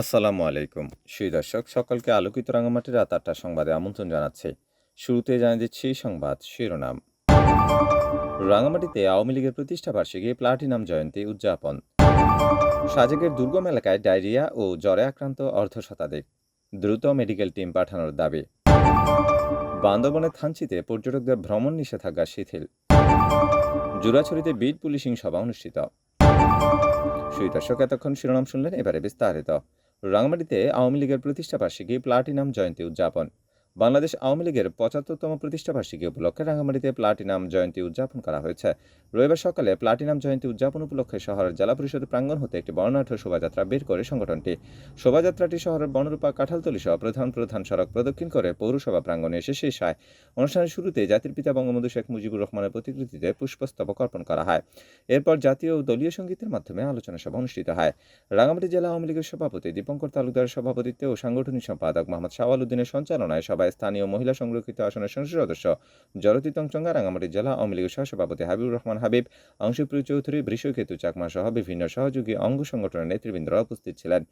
আসসালামু আলাইকুম। সুই দর্শক, সকলকে আলোকিত রাঙামাটির রাত আটটার সংবাদে আমন্ত্রণ জানাচ্ছি। শুরুতে জানিয়ে দিচ্ছি সংবাদ শিরোনাম। রাঙামাটিতে আওয়ামী লীগের প্রতিষ্ঠা বার্ষিকী প্লাটিনাম জয়ন্তী উদযাপন। সাজেকের দুর্গম এলাকায় ডায়রিয়া ও জ্বরে আক্রান্ত অর্ধ শতাধিক। দ্রুত মেডিকেল টিম পাঠানোর দাবি। বান্দরবনের থানচিতে পর্যটকদের ভ্রমণ নিষেধাজ্ঞা শিথিল। জুরাছড়িতে বিট পুলিশিং সভা অনুষ্ঠিত। সুই দর্শক, এতক্ষণ শিরোনাম শুনলেন এবারে বিস্তারিত। রাঙামাটিতে আওয়ামী লীগের প্রতিষ্ঠা বার্ষিকী প্লাটিনাম জয়ন্তী উদযাপন। বাংলাদেশ আওয়ামী লীগের পঁচাত্তরতম প্রতিষ্ঠাবার্ষিকী উপলক্ষে রাঙামাটিতে প্লাটিনাম জয়ন্তী উদযাপন করা হয়েছে। রবিবার সকালে প্লাটিনাম জয়ন্তী উদযাপন উপলক্ষে শহরের জেলা পরিষদ প্রাঙ্গণ হতে একটি বর্ণাঢ্য শোভাযাত্রা বের করে সংগঠনটি। শোভাযাত্রাটি শহরের বনরূপা কাঁঠালতলি সহ প্রধান প্রধান সড়ক প্রদক্ষিণ করে পৌরসভা প্রাঙ্গণে এসে শেষ হয়। অনুষ্ঠানের শুরুতে জাতির পিতা বঙ্গবন্ধু শেখ মুজিবুর রহমানের প্রতিকৃতিতে পুষ্পস্তবক অর্পণ করা হয়। এরপর জাতীয় ও দলীয় সঙ্গীতের মাধ্যমে আলোচনা সভা অনুষ্ঠিত হয়। রাঙামাটি জেলা আওয়ামী লীগের সভাপতি দীপঙ্কর তালুকদারের সভাপতিত্বে ও সাংগঠনিক সম্পাদক মোহাম্মদ শাওয়াল উদ্দিনের সঞ্চালনায় সভায় স্থানীয় মহিলা সংরক্ষিত আসনের সংসদ সদস্য জরতি তংচঙ্গা, রাঙামাটি জেলা আওয়ামী লীগের সহসভাপতি হাবিবুর রহমান হাবিব, অংশপ্রিয় চৌধুরী, বৃষকেতু চাকমা সহ বিভিন্ন সহযোগী অঙ্গ সংগঠনের নেতৃবৃন্দরা উপস্থিত ছিলেন।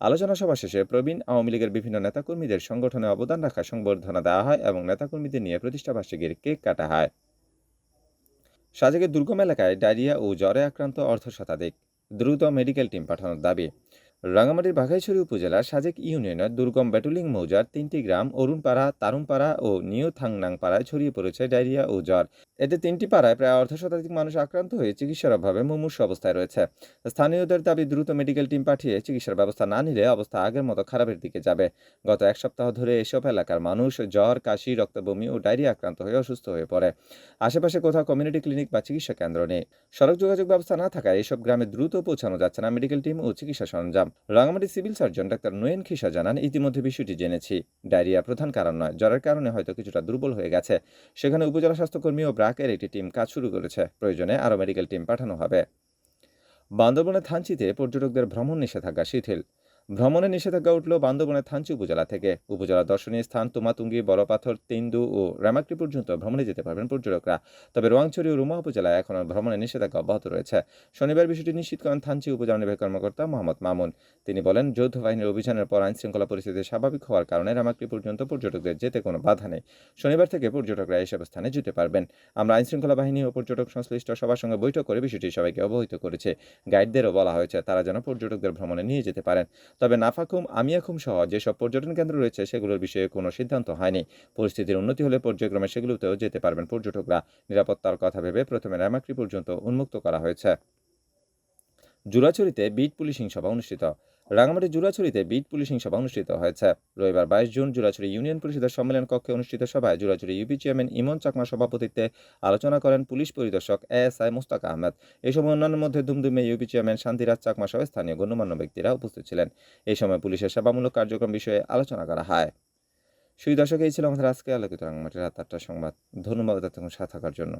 আলোচনা সভা শেষে প্রবীণ আওয়ামী লীগের বিভিন্ন নেতাকর্মীদের সংগঠনে অবদান রাখা, সংবর্ধনা দেওয়া হয় এবং নেতাকর্মীদের নিয়ে প্রতিষ্ঠা বার্ষিকীর কেক কাটা হয়। সাজেকের দুর্গম এলাকায় ডায়রিয়া ও জ্বরে আক্রান্ত অর্ধ শতাধিক দ্রুত মেডিকেল টিম পাঠানোর দাবি। রাঙামাটির বাঘাইছড়ি উপজেলার সাজেক ইউনিয়নের দুর্গম ব্যাটুলিং মৌজার তিনটি গ্রাম অরুণপাড়া তারুমপাড়া ও নিউ থাংনাং পাড়ায় ছড়িয়ে পড়েছে ডায়রিয়া ও জ্বর। এতে তিনটি পাড়ায় প্রায় অর্ধ শতাধিক মানুষ আক্রান্ত হয়ে চিকিৎসার অভাবে মুমূর্ষ অবস্থায় রয়েছে। স্থানীয়দের দাবি, দ্রুত মেডিকেল টিম পাঠিয়ে চিকিৎসার ব্যবস্থা না নিলে অবস্থা আগের মতো খারাপের দিকে যাবে। গত এক সপ্তাহ ধরে এসব এলাকার মানুষ জ্বর, কাশি, রক্তবমি ও ডায়রিয়া আক্রান্ত হয়ে অসুস্থ হয়ে পড়ে। আশেপাশে কোথাও কমিউনিটি ক্লিনিক বা চিকিৎসা কেন্দ্র নেই। সড়ক যোগাযোগ ব্যবস্থা না থাকায় এসব গ্রামে দ্রুত পৌঁছানো যাচ্ছে না মেডিকেল টিম ও চিকিৎসা সরঞ্জাম। Rangamati civil surgeon doctor Noyen Khisa জানান, ইতিমধ্যে বিষয়টি জেনেছি। ডায়রিয়া প্রধান কারণ নয়, জ্বরের কারণে হয়তো কিছুটা দুর্বল হয়ে গেছে। সেখানে উপজেলা স্বাস্থ্যকর্মী ও ব্রাকের একটি টিম কাজ শুরু করেছে। প্রয়োজনে আরও মেডিকেল টিম পাঠানো হবে। বান্দরবনের থানচিতে পর্যটকদের ভ্রমণ নিষেধাজ্ঞা শিথিল। ভ্রমণে নিষেধাজ্ঞা উঠল বান্দরবনের থানচি উপজেলা থেকে। উপজেলা দর্শনীয় স্থান তুমাতুঙ্গি, বড়পাথর, তেন্দু ও রামাক্রি পর্যন্ত ভ্রমণে যেতে পারবেন পর্যটকরা। তবে রোয়াংছড়ি ও রুমা উপজেলায় এখনও ভ্রমণে নিষেধাজ্ঞা অব্যাহত রয়েছে। শনিবার বিষয়টি নিশ্চিত করেন থানচি উপজেলা নির্বাহী কর্মকর্তা মোহাম্মদ মামুন। তিনি বলেন যৌথ বাহিনীর অভিযানের পর আইন শৃঙ্খলা পরিস্থিতি স্বাভাবিক হওয়ার কারণে রামাক্রি পর্যন্ত পর্যটকদের যেতে কোনো বাধা নেই। শনিবার থেকে পর্যটকরা এসব স্থানে যেতে পারবেন। আমরা আইন শৃঙ্খলা বাহিনী ও পর্যটক সংশ্লিষ্ট সবার সঙ্গে বৈঠক করে বিষয়টি সবাইকে অবহিত করেছে। গাইডদেরও বলা হয়েছে, তারা যেন পর্যটকদের ভ্রমণে নিয়ে যেতে পারেন। তবে নাফাকুম, আমিয়াকুম সহ যেসব পর্যটন কেন্দ্র রয়েছে, সেগুলোর বিষয়ে কোনো সিদ্ধান্ত হয়নি। পরিস্থিতির উন্নতি হলে পর্যায়ক্রমে সেগুলোতেও যেতে পারবেন পর্যটকরা। নিরাপত্তার কথা ভেবে প্রথমে রামাক্রি পর্যন্ত উন্মুক্ত করা হয়েছে। জুরাছড়িতে বিট পুলিশিং সভা অনুষ্ঠিত। রাঙামাটি জুরাছড়িতে বিট পুলিশিং সভা অনুষ্ঠিত হয়েছে। রবিবার বাইশ জুন জুরাছড়ি ইউনিয়ন পরিষদের সম্মেলন কক্ষে অনুষ্ঠিত সভায় জুরাছড়ি ইউপি চেয়ারম্যান ইমন চাকমা সভাপতিত্বে আলোচনা করেন পুলিশ পরিদর্শক এস আই মুস্তাক আহমেদ। এই সময় অন্যান্যের মধ্যে দুমদুমে ইউপি চেয়ারম্যান শান্তিরাজ চাকমা সহ স্থানীয় গণ্যমান্য ব্যক্তিরা উপস্থিত ছিলেন। এই সময় পুলিশের সেবামূলক কার্যক্রম বিষয়ে আলোচনা করা হয়। সুই দর্শক এই ছিল আমাদের আজকে আলোকিত রাঙামাটির রাত আটটার সংবাদ। ধন্যবাদ সাথে থাকার জন্য।